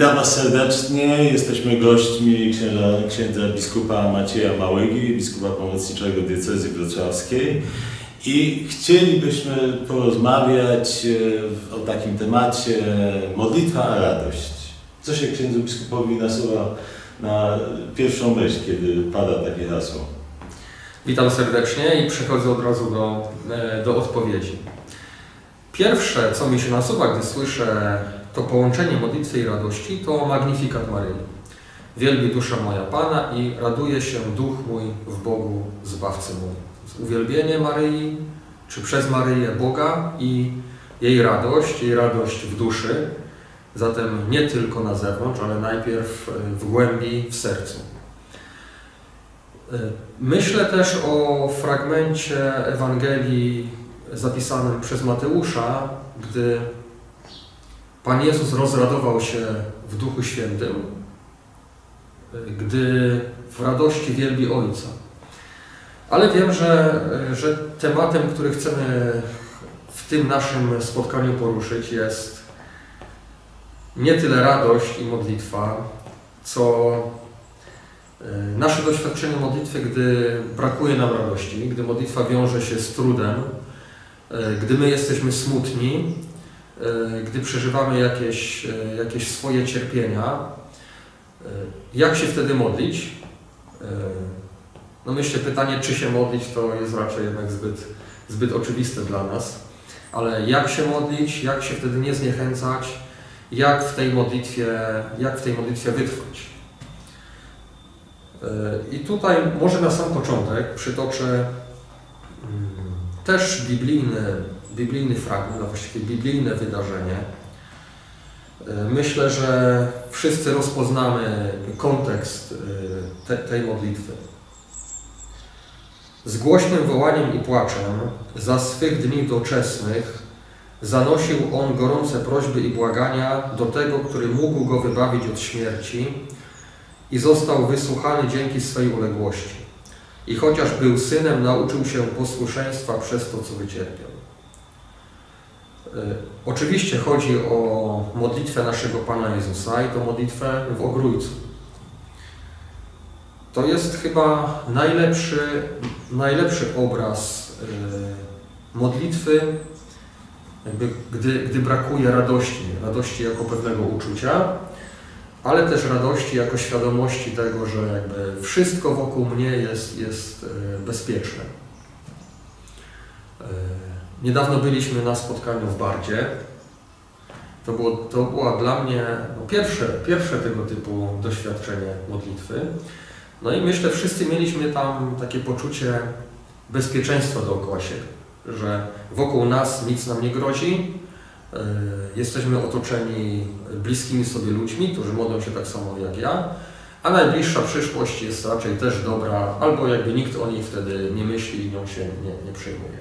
Witam Was serdecznie. Jesteśmy gośćmi księdza, księdza biskupa Macieja Małygi, biskupa pomocniczego diecezji wrocławskiej. I chcielibyśmy porozmawiać e, o takim temacie modlitwa a radość. Co się księdzu biskupowi nasuwa na pierwszą myśl, kiedy pada takie hasło? Witam serdecznie i przechodzę od razu do, e, do odpowiedzi. Pierwsze, co mi się nasuwa, gdy słyszę to połączenie modlitwy i radości, to Magnifikat Maryi. Wielbi dusza moja Pana i raduje się duch mój w Bogu Zbawcy mój. Uwielbienie Maryi, czy przez Maryję Boga i jej radość, jej radość w duszy, zatem nie tylko na zewnątrz, ale najpierw e, w głębi, w sercu. E, Myślę też o fragmencie Ewangelii zapisanym przez Mateusza, gdy Pan Jezus rozradował się w Duchu Świętym, gdy w radości wielbi Ojca. Ale wiem, że, że tematem, który chcemy w tym naszym spotkaniu poruszyć jest nie tyle radość i modlitwa, co E, Nasze doświadczenie modlitwy, gdy brakuje nam radości, gdy modlitwa wiąże się z trudem, e, gdy my jesteśmy smutni, gdy przeżywamy jakieś, e, jakieś swoje cierpienia, e, jak się wtedy modlić? E, No myślę, pytanie, czy się modlić, to jest raczej jednak zbyt, zbyt oczywiste dla nas. Ale jak się modlić, jak się wtedy nie zniechęcać, jak w tej modlitwie, jak w tej modlitwie wytrwać? I tutaj może na sam początek przytoczę mm, też biblijny, biblijny fragment, a właściwie biblijne wydarzenie. E, Myślę, że wszyscy rozpoznamy kontekst e, te, tej modlitwy. Z głośnym wołaniem i płaczem za swych dni doczesnych zanosił on gorące prośby i błagania do tego, który mógł go wybawić od śmierci, i został wysłuchany dzięki swej uległości. I chociaż był synem, nauczył się posłuszeństwa przez to, co wycierpiał. E, Oczywiście chodzi o modlitwę naszego Pana Jezusa i to modlitwę w Ogrójcu. To jest chyba najlepszy, najlepszy obraz e, modlitwy, gdy, gdy brakuje radości, radości jako pewnego uczucia, ale też radości jako świadomości tego, że jakby wszystko wokół mnie jest, jest e, bezpieczne. Niedawno byliśmy na spotkaniu w Bardzie. To, było, to była dla mnie no, pierwsze, pierwsze tego typu doświadczenie modlitwy. No i myślę, wszyscy mieliśmy tam takie poczucie bezpieczeństwa dookoła siebie, że wokół nas nic nam nie grozi, E, Jesteśmy otoczeni bliskimi sobie ludźmi, którzy modlą się tak samo jak ja, a najbliższa przyszłość jest raczej też dobra, albo jakby nikt o niej wtedy nie myśli i nią się nie, nie przejmuje.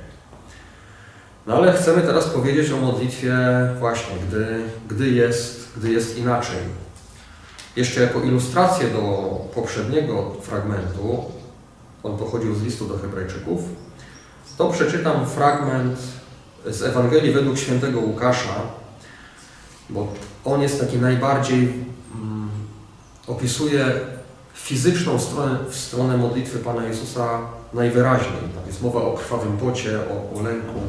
No ale chcemy teraz powiedzieć o modlitwie właśnie, gdy, gdy, jest, gdy jest inaczej. Jeszcze jako ilustrację do poprzedniego fragmentu, on pochodził z listu do Hebrajczyków, to przeczytam fragment z Ewangelii według świętego Łukasza, bo on jest taki najbardziej, mm, opisuje fizyczną stronę, stronę modlitwy Pana Jezusa najwyraźniej. Tam jest mowa o krwawym pocie, o, o lęku.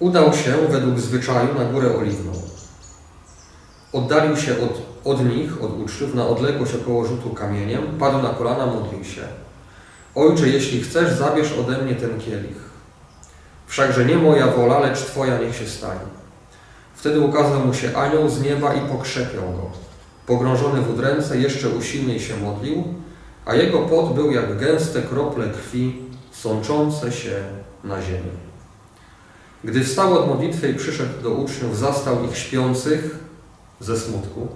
Udał się według zwyczaju na górę oliwną. Oddalił się od, od nich, od uczniów, na odległość około rzutu kamieniem, padł na kolana, modlił się. Ojcze, jeśli chcesz, zabierz ode mnie ten kielich. Wszakże nie moja wola, lecz Twoja niech się stanie. Wtedy ukazał mu się anioł z nieba i pokrzepiał go. Pogrążony w udręce jeszcze usilniej się modlił, a jego pot był jak gęste krople krwi sączące się na ziemię. Gdy wstał od modlitwy i przyszedł do uczniów, zastał ich śpiących ze smutku.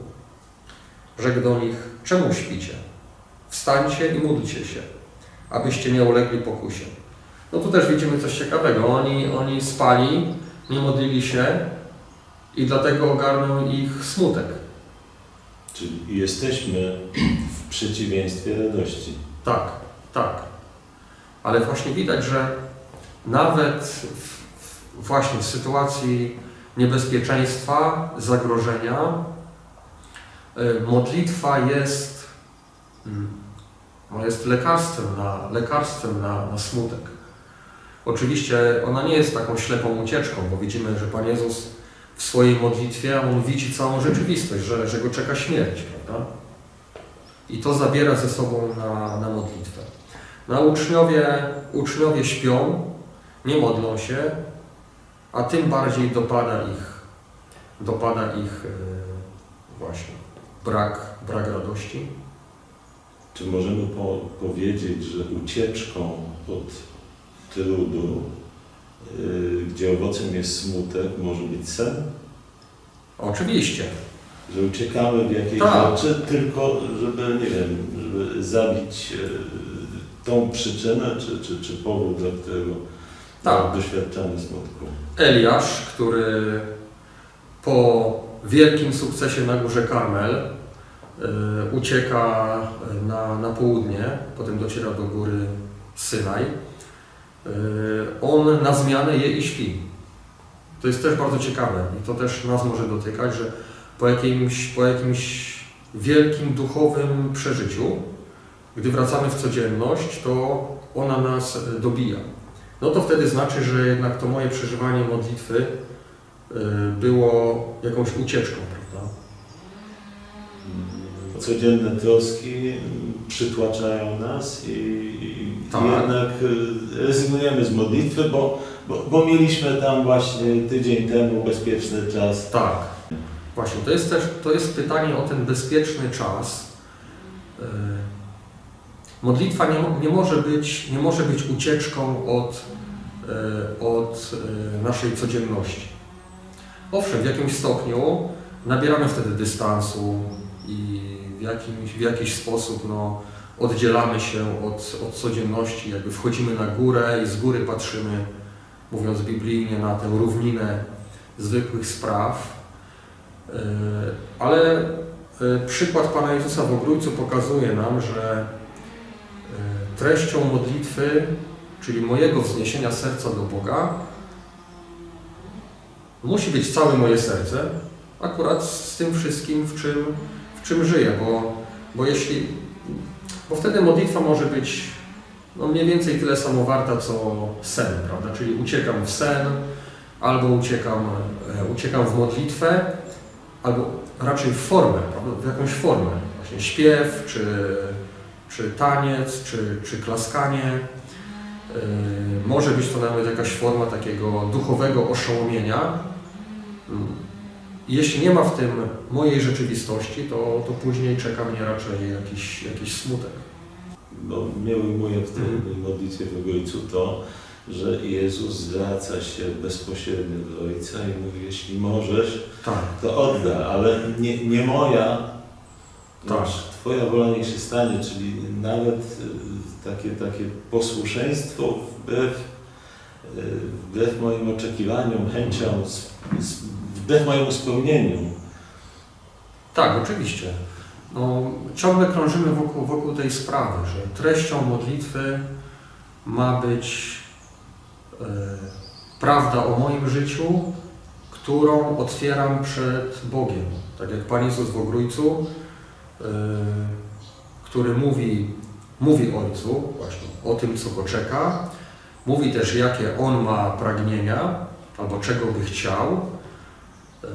Rzekł do nich, czemu śpicie? Wstańcie i módlcie się abyście nie ulegli pokusie. No tu też widzimy coś ciekawego. Oni, oni spali, nie modlili się i dlatego ogarnął ich smutek. Czyli jesteśmy w przeciwieństwie radości. Tak, tak. Ale właśnie widać, że nawet w, właśnie w sytuacji niebezpieczeństwa, zagrożenia, y, modlitwa jest, mm, jest lekarstwem na, lekarstwem na, na smutek. Oczywiście ona nie jest taką ślepą ucieczką, bo widzimy, że Pan Jezus w swojej modlitwie, on widzi całą rzeczywistość, że, że go czeka śmierć, prawda? I to zabiera ze sobą na, na modlitwę. No, uczniowie, uczniowie śpią, nie modlą się, a tym bardziej dopada ich, dopada ich e, właśnie brak, brak radości. Czy możemy po, powiedzieć, że ucieczką od trudu, yy, gdzie owocem jest smutek, może być sen? Oczywiście, Że uciekamy w jakieś Tak. rzeczy tylko, żeby, nie wiem, żeby zabić yy, tą przyczynę, czy, czy, czy powód, dla którego Tak. doświadczamy smutku. Eliasz, który po wielkim sukcesie na górze Karmel y, ucieka na, na południe, potem dociera do góry Synaj. Y, on na zmianę je i śpi. To jest też bardzo ciekawe i to też nas może dotykać, że po jakimś, po jakimś wielkim duchowym przeżyciu, gdy wracamy w codzienność, to ona nas dobija no to wtedy znaczy, że jednak to moje przeżywanie modlitwy y, było jakąś ucieczką, prawda? Codzienne troski mm, przytłaczają nas i, i Tak. jednak y, rezygnujemy z modlitwy, bo, bo, bo mieliśmy tam właśnie tydzień temu bezpieczny czas. Tak. Właśnie, to jest też to jest pytanie o ten bezpieczny czas. Modlitwa nie, nie, może być, nie może być ucieczką od, y, od y, naszej codzienności. Owszem, w jakimś stopniu nabieramy wtedy dystansu i w, jakimś, w jakiś sposób no, oddzielamy się od, od codzienności, jakby wchodzimy na górę i z góry patrzymy, mówiąc biblijnie, na tę równinę zwykłych spraw. Yy, Ale przykład Pana Jezusa w Ogrójcu pokazuje nam, że treścią modlitwy, czyli mojego wzniesienia serca do Boga, musi być całe moje serce, akurat z tym wszystkim, w czym, w czym żyję, bo, bo jeśli, bo wtedy modlitwa może być no mniej więcej tyle samo warta, co sen, prawda? Czyli uciekam w sen, albo uciekam, e, uciekam w modlitwę, albo raczej w formę, prawda? w jakąś formę. Właśnie śpiew, czy, czy taniec, czy, czy klaskanie. Yy, Może być to nawet jakaś forma takiego duchowego oszołomienia. Mm. Jeśli nie ma w tym mojej rzeczywistości, to, to później czeka mnie raczej jakiś, jakiś smutek. Bo mnie ujmuje w tej Mhm. modlitwie w Ojcu to, że Jezus zwraca się bezpośrednio do Ojca i mówi, jeśli możesz, Tak, to odda, ale nie, nie moja, Tak. Twoja wola niech się stanie, czyli nawet y, takie, takie posłuszeństwo wbrew, y, wbrew moim oczekiwaniom, chęciom, wbrew mojemu spełnieniu. tak, oczywiście. No, ciągle krążymy wokół, wokół tej sprawy, że treścią modlitwy ma być e, prawda o moim życiu, którą otwieram przed Bogiem. Tak jak Pan Jezus w Ogrójcu, który mówi, mówi Ojcu właśnie o tym, co go czeka, mówi też, jakie On ma pragnienia, albo czego by chciał, e,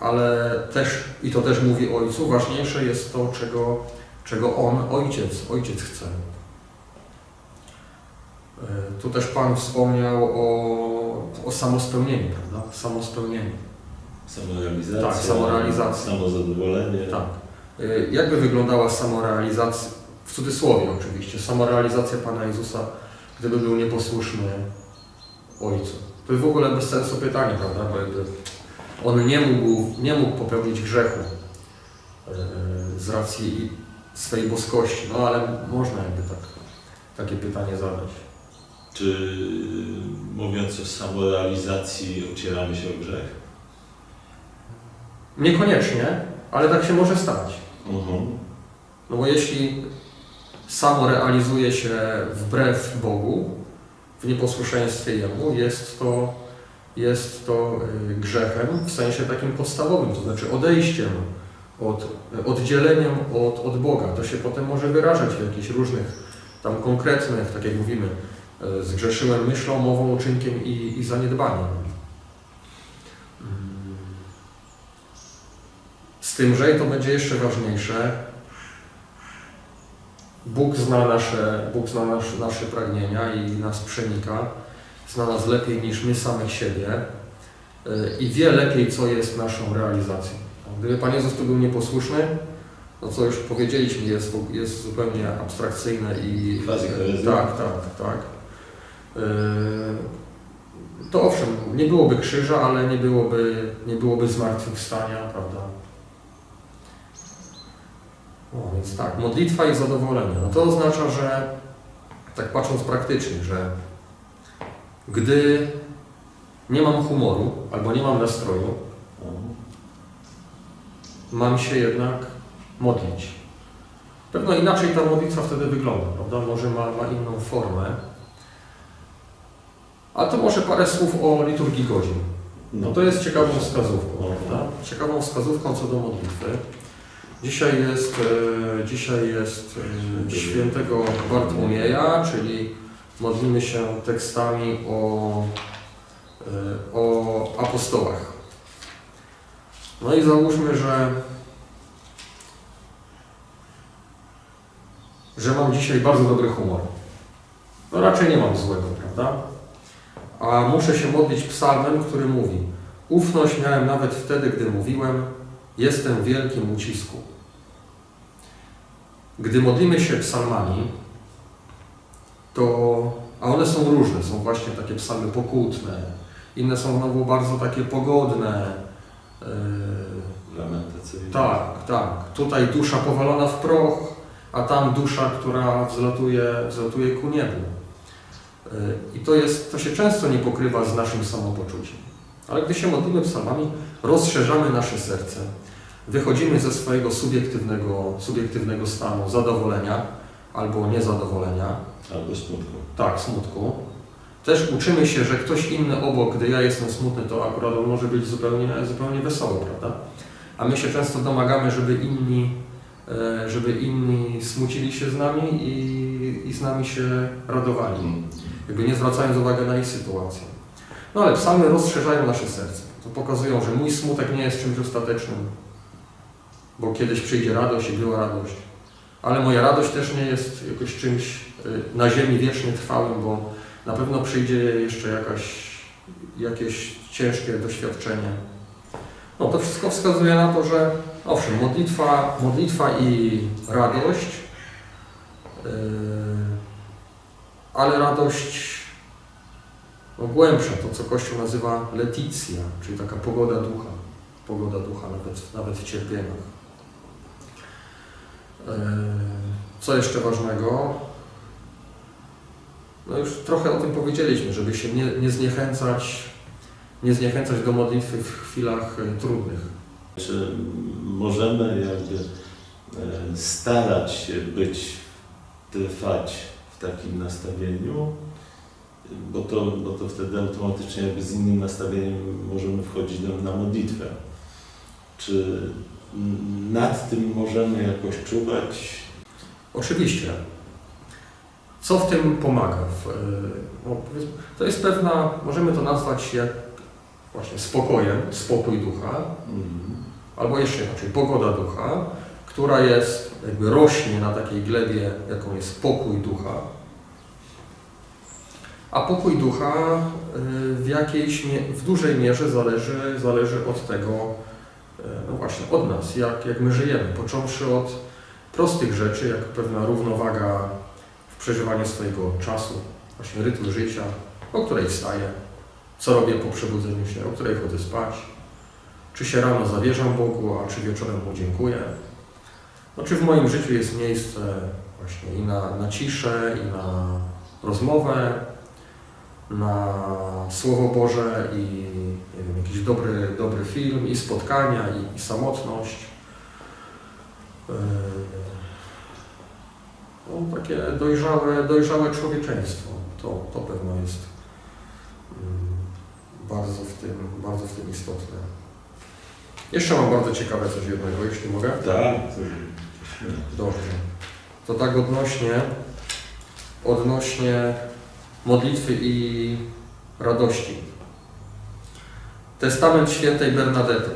ale też, i to też mówi Ojcu, ważniejsze jest to, czego, czego On, Ojciec, Ojciec chce. E, Tu też Pan wspomniał o, o samospełnieniu, prawda? Samospełnieniu. Samorealizacja, Tak, samorealizacja. samozadowolenie. Tak. E, Jakby wyglądała samorealizacja, w cudzysłowie oczywiście, samorealizacja Pana Jezusa, gdyby był nieposłuszny Ojcu? To jest w ogóle bez sensu pytanie, prawda? Bo jakby on nie mógł, nie mógł popełnić grzechu e, z racji swej boskości, no ale można jakby tak, takie pytanie zadać. Czy mówiąc o samorealizacji ocieramy się o grzech? Niekoniecznie, ale tak się może stać. Mhm. No bo jeśli samo realizuje się wbrew Bogu, w nieposłuszeństwie Jemu, jest to, jest to y, grzechem w sensie takim podstawowym, to znaczy odejściem, od, oddzieleniem od, od Boga. To się potem może wyrażać w jakichś różnych tam konkretnych, tak jak mówimy, y, zgrzeszyłem myślą, mową, uczynkiem i, i zaniedbaniem. Z tym, że i to będzie jeszcze ważniejsze, Bóg zna nasze, Bóg zna nasze, nasze pragnienia i nas przenika, zna nas lepiej niż my samych siebie y, i wie lepiej, co jest naszą realizacją. Gdyby Pan Jezus tu był nieposłuszny, to co już powiedzieliśmy, jest, jest zupełnie abstrakcyjne i... Herezja. Tak, tak, tak. Y, To owszem, nie byłoby krzyża, ale nie byłoby, nie byłoby zmartwychwstania, prawda? No więc tak, modlitwa i zadowolenie. No to oznacza, że tak patrząc praktycznie, że gdy nie mam humoru albo nie mam nastroju, mam się jednak modlić. Pewno inaczej ta modlitwa wtedy wygląda, prawda? Może ma, ma inną formę. A to może parę słów o liturgii godzin. No to jest ciekawą wskazówką, prawda? Ciekawą wskazówką co do modlitwy. Dzisiaj jest, e, dzisiaj jest e, świętego Bartłomieja, czyli modlimy się tekstami o, e, o apostołach. No i załóżmy, że że mam dzisiaj bardzo dobry humor. No raczej nie mam złego, prawda? A muszę się modlić psalmem, który mówi Ufność miałem nawet wtedy, gdy mówiłem Jestem w wielkim ucisku. Gdy modlimy się psalmami, to, a one są różne, są właśnie takie psalmy pokutne, inne są znowu bardzo takie pogodne, yy, Lamentacyjny. tak, tak. Tutaj dusza powalona w proch, a tam dusza, która wzlatuje, wzlatuje ku niebu. Yy, I to, jest, to się często nie pokrywa z naszym samopoczuciem. Ale gdy się modlimy psalmami, rozszerzamy nasze serce. Wychodzimy ze swojego subiektywnego, subiektywnego stanu zadowolenia albo niezadowolenia, Albo smutku. tak, smutku. Też uczymy się, że ktoś inny obok, gdy ja jestem smutny, to akurat on może być zupełnie, zupełnie wesoły, prawda? A my się często domagamy, żeby inni, e, żeby inni smucili się z nami i, i z nami się radowali, Mm. jakby nie zwracając uwagi na ich sytuację. No ale psalmy rozszerzają nasze serce. To pokazują, że mój smutek nie jest czymś ostatecznym, bo kiedyś przyjdzie radość i była radość. Ale moja radość też nie jest jakoś czymś y, na ziemi wiecznie trwałym, bo na pewno przyjdzie jeszcze jakaś, jakieś ciężkie doświadczenie. No to wszystko wskazuje na to, że owszem, modlitwa, modlitwa i radość, yy, ale radość no, głębsza, to co Kościół nazywa leticja, czyli taka pogoda ducha, pogoda ducha nawet, nawet w cierpieniach. Yy, Co jeszcze ważnego? No już trochę o tym powiedzieliśmy, żeby się nie, nie zniechęcać, nie zniechęcać do modlitwy w chwilach y, trudnych. Czy możemy jakby e, starać się być, trwać w takim nastawieniu, bo to, bo to wtedy automatycznie jakby z innym nastawieniem możemy wchodzić na, na modlitwę. Czy nad tym możemy jakoś czuwać? Oczywiście. Co w tym pomaga? Y, no, to jest pewna, możemy to nazwać jak właśnie spokojem, spokój ducha, Mm. albo jeszcze inaczej, pogoda ducha, która jest, jakby rośnie na takiej glebie, jaką jest spokój ducha. A pokój ducha y, w jakiejś, w dużej mierze zależy, zależy od tego, właśnie, od nas, jak, jak my żyjemy, począwszy od prostych rzeczy, jak pewna równowaga w przeżywaniu swojego czasu, właśnie rytm życia, o której wstaję, co robię po przebudzeniu się, o której chodzę spać, czy się rano zawierzam Bogu, a czy wieczorem Mu dziękuję. No, czy w moim życiu jest miejsce właśnie i na, na ciszę, i na rozmowę, na Słowo Boże i wiem, jakiś dobry, dobry film, i spotkania, i, i samotność. Yy, No, takie dojrzałe, dojrzałe człowieczeństwo. To, to pewno jest mm, bardzo w tym, bardzo w tym istotne. Jeszcze mam bardzo ciekawe coś jednego, jeśli mogę. Tak. Dobrze. To tak odnośnie, odnośnie modlitwy i radości. Testament świętej Bernadety.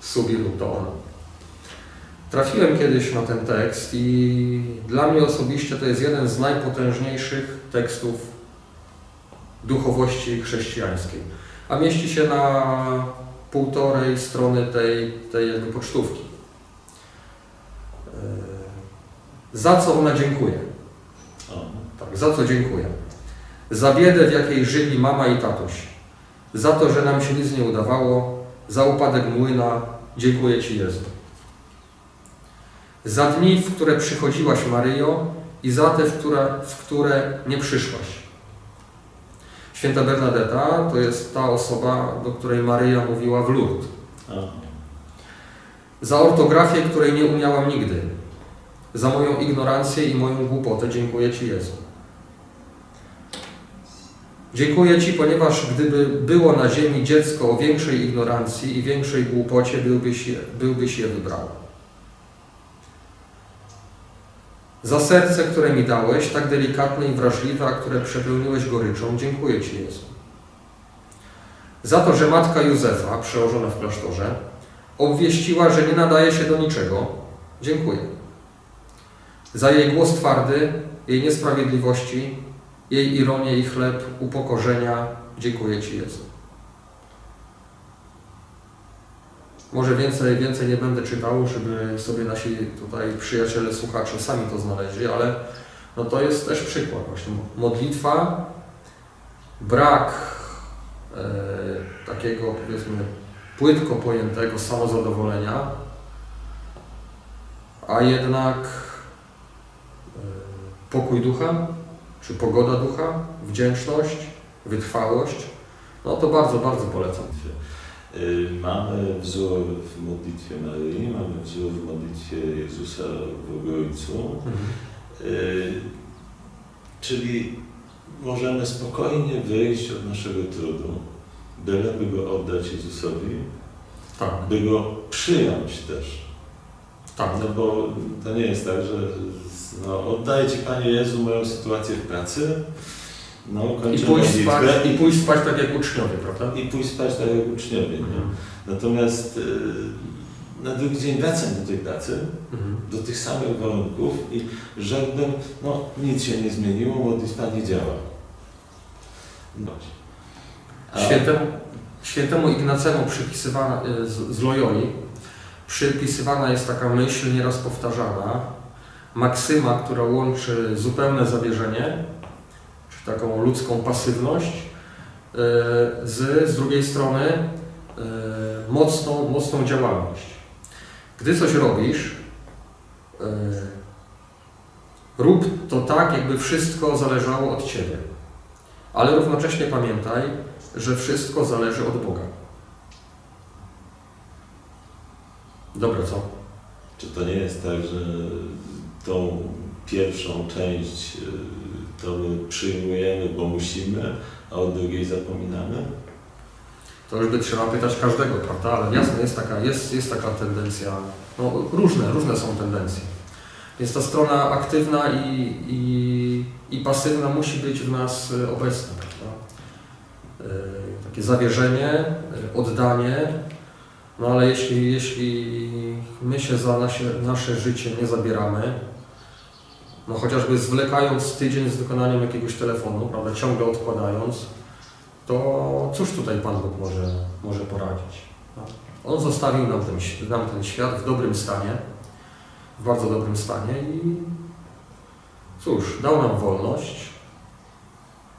Subiru to ona. Trafiłem kiedyś na ten tekst i dla mnie osobiście to jest jeden z najpotężniejszych tekstów duchowości chrześcijańskiej. A mieści się na półtorej strony tej, tej jakby pocztówki. Yy, Za co ona dziękuję? Za co dziękuję? Za biedę, w jakiej żyli mama i tatuś. Za to, że nam się nic nie udawało. Za upadek młyna. Dziękuję Ci, Jezu. Za dni, w które przychodziłaś, Maryjo, i za te, w które, w które nie przyszłaś. Święta Bernadeta to jest ta osoba, do której Maryja mówiła w Lourdes. Za ortografię, której nie umiałam nigdy. Za moją ignorancję i moją głupotę dziękuję Ci, Jezu. Dziękuję Ci, ponieważ gdyby było na ziemi dziecko o większej ignorancji i większej głupocie, byłbyś je, byłbyś je wybrał. Za serce, które mi dałeś, tak delikatne i wrażliwe, a które przepełniłeś goryczą, dziękuję Ci, Jezu. Za to, że matka Józefa, przełożona w klasztorze, obwieściła, że nie nadaje się do niczego, dziękuję. Za jej głos twardy, jej niesprawiedliwości, jej ironię i chleb upokorzenia, dziękuję Ci, Jezu. Może więcej, więcej nie będę czytał, żeby sobie nasi tutaj przyjaciele, słuchacze sami to znaleźli, ale no to jest też przykład właśnie. Modlitwa, brak e, takiego powiedzmy płytko pojętego samozadowolenia, a jednak e, pokój ducha, czy pogoda ducha, wdzięczność, wytrwałość, no to bardzo, bardzo polecam. Y, Mamy wzór w modlitwie Maryi, mamy wzór w modlitwie Jezusa w Obrońcu. Y, Czyli możemy spokojnie wyjść od naszego trudu, byleby go oddać Jezusowi, Tak, by go przyjąć też. Tak. No bo to nie jest tak, że no, oddaję Ci Panie Jezu moją sytuację w pracy, no I pójść, spać, I pójść spać tak jak uczniowie, prawda? i pójść spać tak jak uczniowie. Nie? Mhm. Natomiast y, na drugi dzień wracam do tej pracy, Mhm. do tych samych warunków i rzekłbym, no nic się nie zmieniło, modlitwa nie działa. No. A- Świętemu, świętemu Ignacemu przypisywana, y, z, z Loyoli przypisywana jest taka myśl nieraz powtarzana, maksyma, która łączy zupełne zawierzenie, czy taką ludzką pasywność, y, z, z drugiej strony y, mocną, mocną działalność. Gdy coś robisz, y, rób to tak, jakby wszystko zależało od Ciebie. Ale równocześnie pamiętaj, że wszystko zależy od Boga. Dobre, co? Czy to nie jest tak, że tą pierwszą część y, to my przyjmujemy, bo musimy, a o drugiej zapominamy? To już by trzeba pytać każdego, prawda? Ale jasne, jest taka, jest, jest taka tendencja. No, różne, różne są tendencje. Więc ta strona aktywna i, i, i pasywna musi być w nas y, obecna, prawda? Y, Takie zawierzenie, oddanie. No ale jeśli, jeśli my się za nasze, nasze życie nie zabieramy, no chociażby zwlekając tydzień z wykonaniem jakiegoś telefonu, prawda, ciągle odkładając, to cóż tutaj Pan Bóg może, może poradzić? No. On zostawił nam ten, nam ten świat w dobrym stanie, w bardzo dobrym stanie i cóż, dał nam wolność,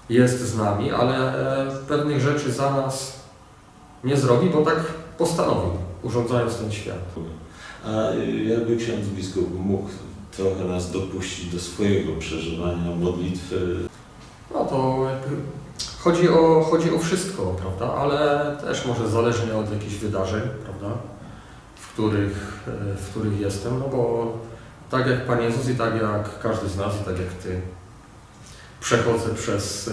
jest z nami, ale e, pewnych rzeczy za nas nie zrobi, bo tak postanowił, urządzając ten świat. A y, jakby ksiądz biskup mógł trochę nas dopuścić do swojego przeżywania modlitwy, No to chodzi o, chodzi o wszystko, prawda? Ale też może zależnie od jakichś wydarzeń, prawda? W których, e, w których jestem, no bo tak jak Pan Jezus i tak jak każdy z nas i tak jak Ty, przechodzę przez e,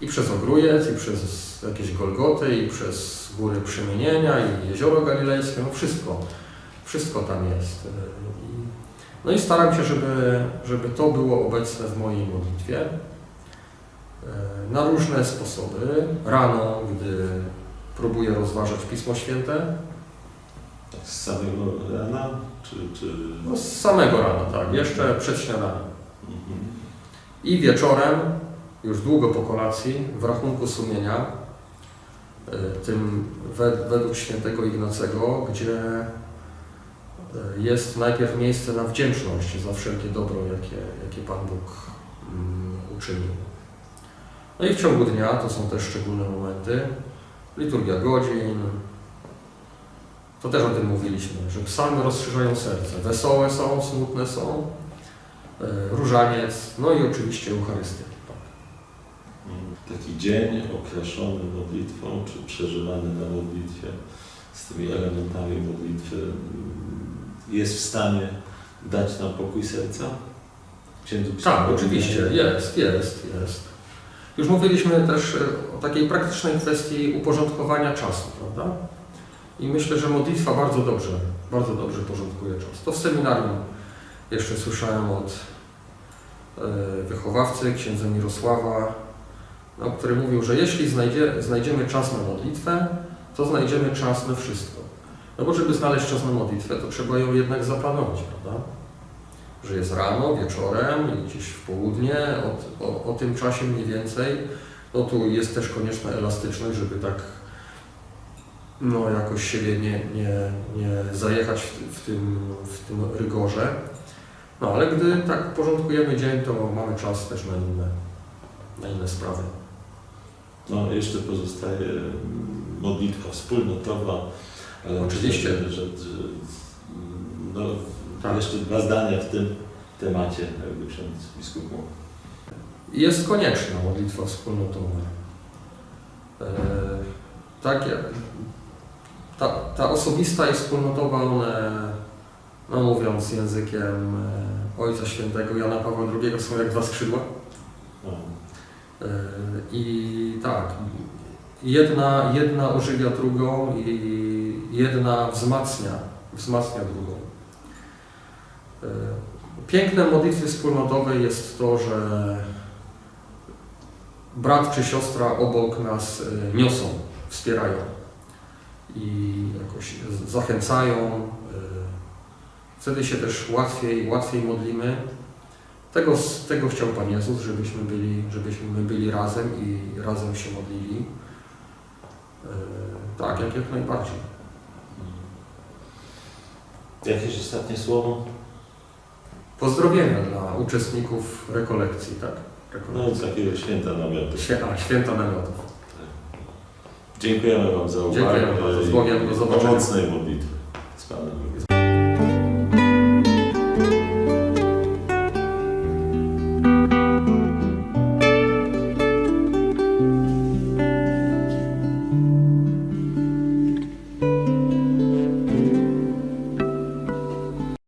i przez Ogrójec, i przez jakieś Golgoty, i przez Góry Przemienienia, i Jezioro Galilejskie, no wszystko, wszystko tam jest. No i staram się, żeby, żeby to było obecne w mojej modlitwie e, na różne sposoby. Rano, gdy próbuję rozważać Pismo Święte, Tak z samego rana? Czy, czy... no z samego rana, tak, jeszcze przed śniadaniem. Mhm. I wieczorem, już długo po kolacji, w rachunku sumienia, e, tym wed- według świętego Ignacego, gdzie e, jest najpierw miejsce na wdzięczność za wszelkie dobro, jakie, jakie Pan Bóg mm, uczynił. No i w ciągu dnia to są też szczególne momenty. Liturgia godzin. To też o tym mówiliśmy, że psalmy rozszerzają serce. Wesołe są, smutne są. e, Różaniec, no i oczywiście Eucharystia. Taki dzień okraszony modlitwą, czy przeżywany na modlitwie, z tymi elementami modlitwy, mm, jest w stanie dać nam pokój serca? Księdzu Tak, oczywiście, jest, jest, jest. Już mówiliśmy też e, o takiej praktycznej kwestii uporządkowania czasu, prawda? I myślę, że modlitwa bardzo dobrze, bardzo dobrze porządkuje czas. To w seminarium jeszcze słyszałem od e, wychowawcy, księdza Mirosława, no, który mówił, że jeśli znajdzie, znajdziemy czas na modlitwę, to znajdziemy czas na wszystko. No bo żeby znaleźć czas na modlitwę, to trzeba ją jednak zaplanować, prawda? Że jest rano, wieczorem gdzieś w południe, o, o, o tym czasie mniej więcej. No tu jest też konieczna elastyczność, żeby tak no jakoś siebie nie, nie, nie zajechać w, w, tym, w tym rygorze. No ale gdy tak porządkujemy dzień, to mamy czas też na inne, na inne sprawy. No, jeszcze pozostaje modlitwa wspólnotowa, ale Oczywiście. myślę, że, że, no, Tak. jeszcze dwa zdania w tym temacie, jakby ksiądz biskup mógł. Jest konieczna modlitwa wspólnotowa. E, tak, ta, ta osobista i wspólnotowa, one, no mówiąc językiem e, Ojca Świętego Jana Pawła II, są jak dwa skrzydła. No. E, I tak, jedna, jedna ożywia drugą i jedna wzmacnia, wzmacnia drugą. E, Pięknem modlitwy wspólnotowej jest to, że brat czy siostra obok nas e, niosą, wspierają i jakoś zachęcają. Wtedy się też łatwiej, łatwiej modlimy. Tego, tego chciał Pan Jezus, żebyśmy byli, żebyśmy my byli razem i razem się modlili. E, Tak, jak, jak najbardziej. Jakieś ostatnie słowo? Pozdrowienia dla uczestników rekolekcji, tak? No, Rekolekcji. takiego święta namiotu. Święta, święta namiotów. Dziękujemy Wam za uwagę. Dziękujemy bardzo. Z Bogiem. Do zobaczenia. Pomocnej modlitwy. Z Panem.